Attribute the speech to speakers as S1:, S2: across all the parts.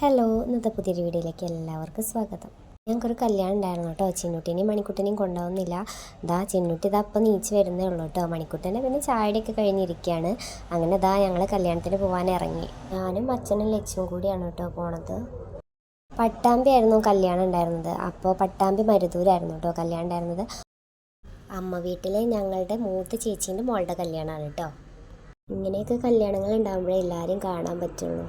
S1: Hello ഇന്നത്തെ പുതിയൊരു വീഡിയോയിലേക്ക് എല്ലാവർക്കും സ്വാഗതം. ഞങ്ങൾക്കൊരു കല്യാണം ഉണ്ടായിരുന്നു കേട്ടോ. ചിന്നുട്ടിനെയും മണിക്കുട്ടനെയും കൊണ്ടുപോകുന്നില്ല. ദാ ചിന്നുട്ടി ഇതാ അപ്പം നീച്ച് വരുന്നേ ഉള്ളൂ കേട്ടോ. മണിക്കുട്ടനെ പിന്നെ ചായയുടെയൊക്കെ കഴിഞ്ഞിരിക്കുകയാണ്. അങ്ങനെ ദാ ഞങ്ങൾ കല്യാണത്തിന് പോകാൻ ഇറങ്ങി. ഞാനും അച്ഛനും ലക്ഷ്യം കൂടിയാണ് കേട്ടോ പോണത്. പട്ടാമ്പി ആയിരുന്നു കല്യാണം ഉണ്ടായിരുന്നത്. അപ്പോൾ പട്ടാമ്പി മരുതൂരായിരുന്നു കേട്ടോ കല്യാണം ഉണ്ടായിരുന്നത്. അമ്മ വീട്ടിലെ ഞങ്ങളുടെ മൂത്ത ചേച്ചീന്റെ മോളുടെ കല്യാണമാണ് കേട്ടോ. ഇങ്ങനെയൊക്കെ കല്യാണങ്ങൾ ഉണ്ടാകുമ്പോഴേ എല്ലാവരെയും കാണാൻ പറ്റുള്ളൂ.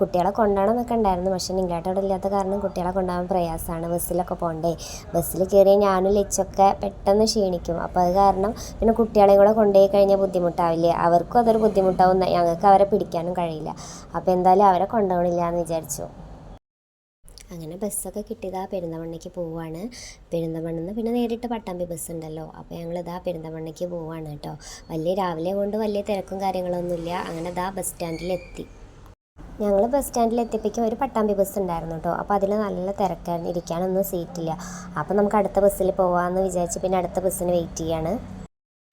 S1: കുട്ടികളെ കൊണ്ടുപോകണമെന്നൊക്കെ ഉണ്ടായിരുന്നു. പക്ഷെ നിങ്ങളായിട്ട് അവിടെ ഇല്ലാത്ത കാരണം കുട്ടികളെ കൊണ്ടുപോകാൻ പ്രയാസമാണ്. ബസ്സിലൊക്കെ പോകണ്ടേ. ബസ്സിൽ കയറി ഞാനും ലച്ചൊക്കെ പെട്ടെന്ന് ക്ഷീണിക്കും. അപ്പോൾ അത് കാരണം പിന്നെ കുട്ടികളെ കൂടെ കൊണ്ടുപോയി കഴിഞ്ഞാൽ ബുദ്ധിമുട്ടാവില്ലേ? അവർക്കും അതൊരു ബുദ്ധിമുട്ടാവും. ഞങ്ങൾക്ക് അവരെ പിടിക്കാനും കഴിയില്ല. അപ്പോൾ എന്തായാലും അവരെ കൊണ്ടുപോകണില്ല എന്ന് വിചാരിച്ചു. അങ്ങനെ ബസ്സൊക്കെ കിട്ടിയതാ പെരുന്തമണ്ണയ്ക്ക് പോവാണ് പെരുന്തമണ്ണെന്ന് പിന്നെ നേരിട്ട് പട്ടാമ്പി ബസ് ഉണ്ടല്ലോ അപ്പോൾ ഞങ്ങൾ ഇതാ പെരുന്തമണ്ണയ്ക്ക് പോവാണ് കേട്ടോ. വലിയ രാവിലെ കൊണ്ട് വലിയ തിരക്കും കാര്യങ്ങളൊന്നുമില്ല. അങ്ങനെ ഇതാ ബസ് സ്റ്റാൻഡിലെത്തി. ഞങ്ങൾ ബസ് സ്റ്റാൻഡിൽ എത്തിപ്പിക്കും ഒരു പട്ടാമ്പി ബസ് ഉണ്ടായിരുന്നു കേട്ടോ അപ്പോൾ അതിൽ നല്ല തിരക്കായിരുന്നു ഇരിക്കാനൊന്നും സീറ്റില്ല അപ്പോൾ നമുക്ക് അടുത്ത ബസ്സിൽ പോകാമെന്ന് വിചാരിച്ച് പിന്നെ അടുത്ത ബസ്സിന് വെയിറ്റ് ചെയ്യാണ്.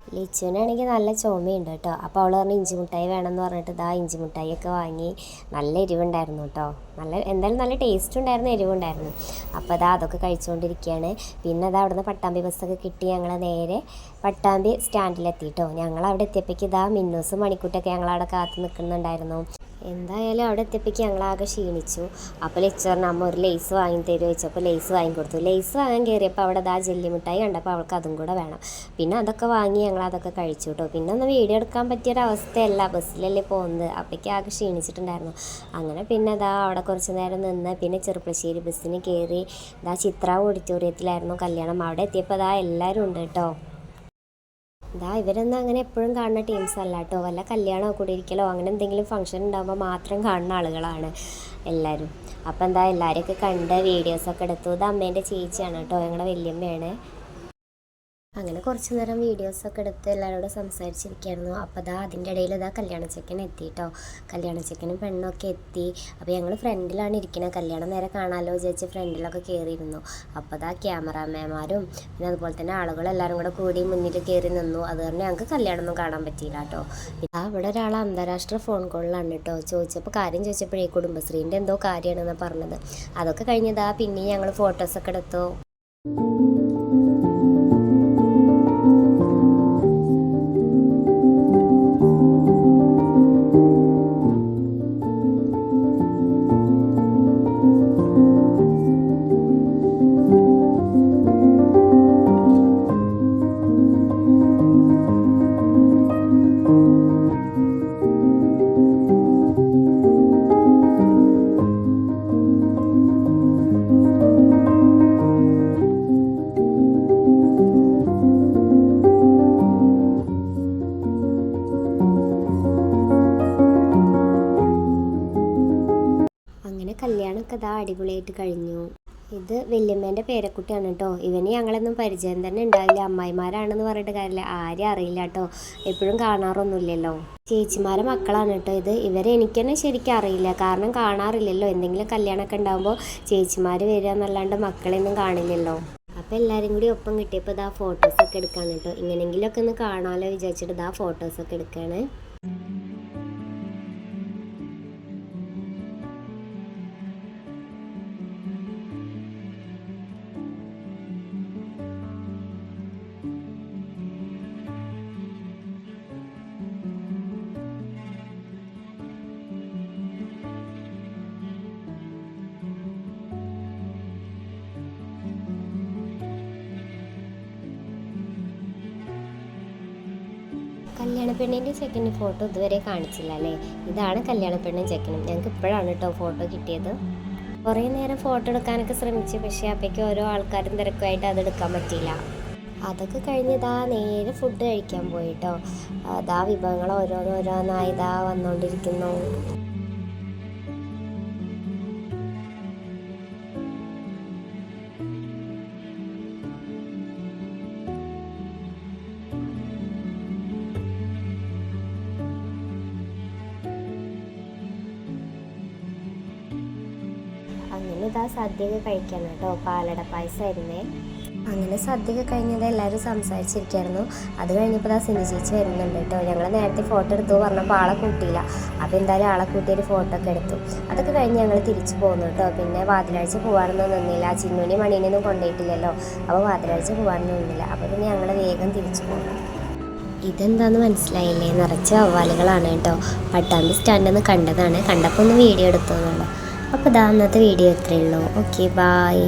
S1: ലിച്ചുവിനാണെങ്കിൽ നല്ല ചുമയുണ്ട് കേട്ടോ അപ്പോൾ അവൾ പറഞ്ഞു ഇഞ്ചി മിഠായി വേണമെന്ന് പറഞ്ഞിട്ട് ഇതാ ഇഞ്ചി മിഠായി ഒക്കെ വാങ്ങി. നല്ല എരിവുണ്ടായിരുന്നു കേട്ടോ നല്ല എന്തായാലും നല്ല ടേസ്റ്റ് ഉണ്ടായിരുന്നു എരിവുണ്ടായിരുന്നു. അപ്പോൾ അതാ അതൊക്കെ കഴിച്ചുകൊണ്ടിരിക്കുകയാണ് പിന്നെ അതാ അവിടുന്ന് പട്ടാമ്പി ബസ്സൊക്കെ കിട്ടി ഞങ്ങൾ നേരെ പട്ടാമ്പി സ്റ്റാൻഡിലെത്തി കേട്ടോ ഞങ്ങൾ അവിടെ എത്തിയപ്പോഴേക്ക് ഇതാ മിന്നൂസും മണിക്കൂട്ടൊക്കെ ഞങ്ങളവിടെ കാത്തു നിൽക്കുന്നുണ്ടായിരുന്നു എന്തായാലും അവിടെ എത്തിയപ്പോഴേക്ക് ഞങ്ങളാകെ ക്ഷീണിച്ചു. അപ്പോൾ ലെച്ചറിന് അമ്മ ഒരു ലേസ് വാങ്ങി തരുമോ ചോദിച്ചപ്പോൾ ലേസ് വാങ്ങി കൊടുത്തു. ലേസ് വാങ്ങാൻ കയറിയപ്പോൾ അവിടെ ദാ ജെല്ലി മിഠായി കണ്ടപ്പോൾ അവൾക്ക് അതും കൂടെ വേണം. പിന്നെ അതൊക്കെ വാങ്ങി ഞങ്ങൾ അതൊക്കെ കഴിച്ചു കേട്ടോ. പിന്നെ ഒന്ന് വീഡിയോ എടുക്കാൻ പറ്റിയൊരവസ്ഥയല്ല ബസ്സിലല്ലേ പോകുന്നത്. അപ്പോഴേക്ക് ആകെ ക്ഷീണിച്ചിട്ടുണ്ടായിരുന്നു. അങ്ങനെ പിന്നെ അതാ അവിടെ കുറച്ച് നേരം നിന്ന് പിന്നെ ചെറുപ്പശ്ശേരി ബസ്സിന് കയറി ഇതാ ചിത്ര ഓഡിറ്റോറിയത്തിലായിരുന്നു കല്യാണം. അവിടെ എത്തിയപ്പോൾ അതാ എല്ലാവരും ഉണ്ട് കേട്ടോ. ഇതാ ഇവരൊന്നും അങ്ങനെ എപ്പോഴും കാണുന്ന ടീംസ് അല്ല കേട്ടോ വല്ല കല്യാണമോ കൂടിയിരിക്കലോ അങ്ങനെ എന്തെങ്കിലും ഫംഗ്ഷൻ ഉണ്ടാകുമ്പോൾ മാത്രം കാണുന്ന ആളുകളാണ് എല്ലാവരും അപ്പോൾ എന്താ എല്ലാവരെയൊക്കെ കണ്ട് വീഡിയോസൊക്കെ എടുത്തു. ഇത് അമ്മേന്റെ ചേച്ചിയാണ് കേട്ടോ ഞങ്ങളുടെ വല്യമ്മയാണ്. അങ്ങനെ കുറച്ച് നേരം വീഡിയോസൊക്കെ എടുത്ത് എല്ലാവരോടും സംസാരിച്ചിരിക്കുകയായിരുന്നു അപ്പോൾ അതാ അതിന്റെ ഇടയിൽ ഇതാ കല്യാണ ചെക്കൻ എത്തി കേട്ടോ കല്യാണ ചെക്കനും പെണ്ണൊക്കെ എത്തി. അപ്പോൾ ഞങ്ങൾ ഫ്രണ്ടിലാണ് ഇരിക്കുന്നത് കല്യാണം നേരെ കാണാമല്ലോ വിചാരിച്ച് ഫ്രണ്ടിലൊക്കെ കയറിയിരുന്നു അപ്പോൾ അതാ ക്യാമറാമാൻമാരും പിന്നെ അതുപോലെ തന്നെ ആളുകളെല്ലാവരും കൂടെ കൂടി മുന്നിൽ കയറി നിന്നു. അത് കാരണം ഞങ്ങൾക്ക് കല്യാണമൊന്നും കാണാൻ പറ്റിയില്ല കേട്ടോ. ആ ഇവിടെ ഒരാൾ അന്താരാഷ്ട്ര ഫോൺ കോളിലാണ് കേട്ടോ. ചോദിച്ചപ്പോൾ കാര്യം ചോദിച്ചപ്പോഴേ കുടുംബശ്രീന്റെ എന്തോ കാര്യമാണെന്ന് പറഞ്ഞത്. അതൊക്കെ കഴിഞ്ഞതാ പിന്നെ ഞങ്ങൾ ഫോട്ടോസൊക്കെ എടുത്തു. കല്യാണമൊക്കെ അടിപൊളിയായിട്ട് കഴിഞ്ഞു. ഇത് വല്യമ്മേന്റെ പേരക്കുട്ടിയാണ് കേട്ടോ ഇവന് ഞങ്ങളൊന്നും പരിചയം തന്നെ ഉണ്ടാവില്ല. അമ്മായിമാരാണെന്ന് പറഞ്ഞിട്ട് കാര്യമില്ല. ആരും അറിയില്ല കേട്ടോ എപ്പോഴും കാണാറൊന്നുമില്ലല്ലോ. ചേച്ചിമാരെ മക്കളാണ് കേട്ടോ ഇത്. ഇവരെ എനിക്ക് തന്നെ ശരിക്കും അറിയില്ല. കാരണം കാണാറില്ലല്ലോ. എന്തെങ്കിലും കല്യാണമൊക്കെ ഉണ്ടാകുമ്പോൾ ചേച്ചിമാർ വരിക എന്നല്ലാണ്ട് മക്കളെയൊന്നും കാണില്ലല്ലോ. അപ്പോൾ എല്ലാവരും കൂടി ഒപ്പം കിട്ടിയപ്പോൾ ഇതാ ഫോട്ടോസൊക്കെ എടുക്കാണ് കേട്ടോ ഇങ്ങനെങ്കിലുമൊക്കെ ഒന്ന് കാണാമല്ലോ വിചാരിച്ചിട്ട് ഇതാ ഫോട്ടോസൊക്കെ എടുക്കുകയാണ് കല്യാണ പെണ്ണിന്റെ ചെക്കന്റെ ഫോട്ടോ ഇതുവരെ കാണിച്ചില്ല അല്ലേ? ഇതാണ് കല്യാണ പെണ്ണും ചെക്കനും. ഞങ്ങൾക്ക് ഇപ്പോഴാണ് കേട്ടോ ഫോട്ടോ കിട്ടിയത്. കുറേ നേരം ഫോട്ടോ എടുക്കാനൊക്കെ ശ്രമിച്ചു. പക്ഷേ അപ്പേക്ക് ഓരോ ആൾക്കാരും തിരക്കുമായിട്ട് അത് എടുക്കാൻ പറ്റിയില്ല. അതൊക്കെ കഴിഞ്ഞ് ഇതാ നേരെ ഫുഡ് കഴിക്കാൻ പോയിട്ടോ അതാ വിഭവങ്ങൾ ഓരോന്നോരോന്നായി ഇതാ വന്നുകൊണ്ടിരിക്കുന്നു അങ്ങനെ ഇതാ സദ്യയൊക്കെ കഴിക്കാൻ കേട്ടോ. പാലട പായസമായിരുന്നേ അങ്ങനെ സദ്യയൊക്കെ കഴിഞ്ഞത് എല്ലാവരും സംസാരിച്ചിരിക്കായിരുന്നു. അത് കഴിഞ്ഞപ്പോൾ ആ സിനി ചേച്ചി വരുന്നുണ്ട് കേട്ടോ. ഞങ്ങൾ നേരത്തെ ഫോട്ടോ എടുത്തു പറഞ്ഞപ്പോൾ ആളെ കൂട്ടിയില്ല. അപ്പോൾ എന്തായാലും ആളെ കൂട്ടി ഒരു ഫോട്ടോ ഒക്കെ എടുത്തു. അതൊക്കെ കഴിഞ്ഞ് ഞങ്ങൾ തിരിച്ചു പോകുന്നു കേട്ടോ. പിന്നെ വാതിലാഴ്ച പോകാനൊന്നും നിന്നില്ല. ആ ചിന്നുനി മണീനെയൊന്നും കൊണ്ടുപോയിട്ടില്ലല്ലോ അപ്പോൾ വാതിലാഴ്ച പോകാനൊന്നും നിന്നില്ല. അപ്പോൾ പിന്നെ ഞങ്ങൾ വേഗം തിരിച്ചു പോന്നു. ഇതെന്താന്ന് മനസ്സിലായില്ലേ? നിറച്ച് വവ്വാലുകളാണ് കേട്ടോ. പട്ടാമ്പി സ്റ്റാൻഡിൽ കണ്ടതാണ്. കണ്ടപ്പോൾ ഒന്ന് വീഡിയോ എടുത്തു എന്നുള്ളൂ അപ്പോൾ ഇതാ അന്നത്തെ വീഡിയോ ഇത്രയേ ഉള്ളൂ. Okay bye